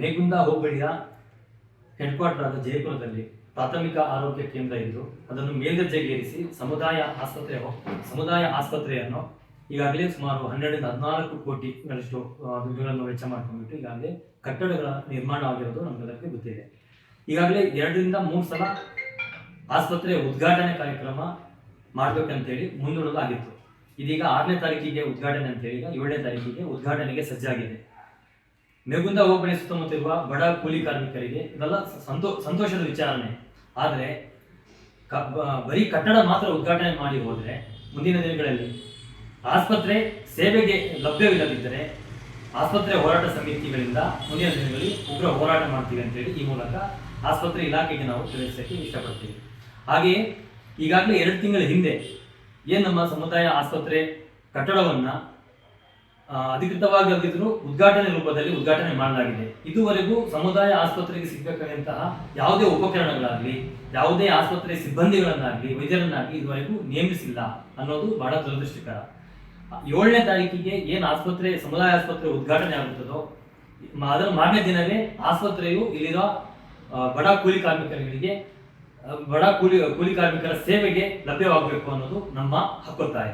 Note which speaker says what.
Speaker 1: ಮೇಗುಂದ ಹೋಬಳಿಯ head quarter ಆದ ಜಯಪುರದಲ್ಲಿ ಪ್ರಾಥಮಿಕ ಆರೋಗ್ಯ ಕೇಂದ್ರ ಇದ್ದು, ಅದನ್ನು ಮೇಲ್ದರ್ಜೆಗೇರಿಸಿ ಸಮುದಾಯ ಆಸ್ಪತ್ರೆ ಸಮುದಾಯ ಆಸ್ಪತ್ರೆಯನ್ನು ಈಗಾಗಲೇ ಸುಮಾರು ಹನ್ನೆರಡರಿಂದ ಹದಿನಾಲ್ಕು ಕೋಟಿಗಳಷ್ಟು ದುಡ್ಡುಗಳನ್ನು ವೆಚ್ಚ ಮಾಡ್ಕೊಂಡ್ಬಿಟ್ಟು ಈಗಾಗಲೇ ಕಟ್ಟಡಗಳ ನಿರ್ಮಾಣ ಆಗಿರೋದು ನಮಗೆಲ್ಲರಿಗೂ ಗೊತ್ತಿದೆ ಈಗಾಗಲೇ ಎರಡರಿಂದ ಮೂರು ಸಲ ಆಸ್ಪತ್ರೆ ಉದ್ಘಾಟನೆ ಕಾರ್ಯಕ್ರಮ ಮಾಡ್ಬೇಕಂತೇಳಿ ಮುಂದೂಡಲಾಗಿತ್ತು. ಇದೀಗ ಆರನೇ ತಾರೀಕಿಗೆ ಉದ್ಘಾಟನೆ ಅಂತೇಳಿ ಏಳನೇ ತಾರೀಕಿಗೆ ಉದ್ಘಾಟನೆಗೆ ಸಜ್ಜಾಗಿದೆ. ಮೇಗುಂದ ಹೋಬಳಿ ಸುತ್ತಮುತ್ತಿರುವ ಬಡ ಕೂಲಿ ಕಾರ್ಮಿಕರಿಗೆ ಇದೆಲ್ಲ ಸಂತೋ, ಸಂತೋಷದ ವಿಚಾರಣೆ. ಆದರೆ ಬರೀ ಕಟ್ಟಡ ಮಾತ್ರ ಉದ್ಘಾಟನೆ ಮಾಡಿ ಹೋದರೆ ಮುಂದಿನ ದಿನಗಳಲ್ಲಿ ಆಸ್ಪತ್ರೆ ಸೇವೆಗೆ ಲಭ್ಯವಿಲ್ಲದಿದ್ದರೆ ಆಸ್ಪತ್ರೆ ಹೋರಾಟ ಸಮಿತಿಗಳಿಂದ ಮುಂದಿನ ದಿನಗಳಲ್ಲಿ ಉಗ್ರ ಹೋರಾಟ ಮಾಡ್ತೀವಿ ಅಂತೇಳಿ ಈ ಮೂಲಕ ಆಸ್ಪತ್ರೆ ಇಲಾಖೆಗೆ ನಾವು ತಿಳಿಸೋಕ್ಕೆ ಇಷ್ಟಪಡ್ತೀವಿ. ಹಾಗೆಯೇ ಈಗಾಗಲೇ ಎರಡು ತಿಂಗಳ ಹಿಂದೆ ಏನು ನಮ್ಮ ಸಮುದಾಯ ಆಸ್ಪತ್ರೆ ಕಟ್ಟಡವನ್ನು ಅಧಿಕೃತವಾಗಿ ಅಲ್ಲದಿದ್ರೂ ಉದ್ಘಾಟನೆ ರೂಪದಲ್ಲಿ ಉದ್ಘಾಟನೆ ಮಾಡಲಾಗಿದೆ. ಇದುವರೆಗೂ ಸಮುದಾಯ ಆಸ್ಪತ್ರೆಗೆ ಸಿಗಬೇಕಾದಂತಹ ಯಾವುದೇ ಉಪಕರಣಗಳಾಗಲಿ, ಯಾವುದೇ ಆಸ್ಪತ್ರೆ ಸಿಬ್ಬಂದಿಗಳನ್ನಾಗಲಿ, ವೈದ್ಯರನ್ನಾಗಲಿ ಇದುವರೆಗೂ ನೇಮಿಸಿಲ್ಲ ಅನ್ನೋದು ಬಹಳ ದುರದೃಷ್ಟಕರ. ಏಳನೇ ತಾರೀಕಿಗೆ ಏನು ಆಸ್ಪತ್ರೆ, ಸಮುದಾಯ ಆಸ್ಪತ್ರೆ ಉದ್ಘಾಟನೆ ಆಗುತ್ತದೋ ಅದರ ಮಾರನೇ ದಿನವೇ ಆಸ್ಪತ್ರೆಯು ಇಲ್ಲಿರೋ ಬಡ ಕೂಲಿ ಕಾರ್ಮಿಕರಿಗೆ ಬಡ ಕೂಲಿ ಕೂಲಿ ಕಾರ್ಮಿಕರ ಸೇವೆಗೆ ಲಭ್ಯವಾಗಬೇಕು ಅನ್ನೋದು ನಮ್ಮ ಹಕ್ಕೊತ್ತಾಯ.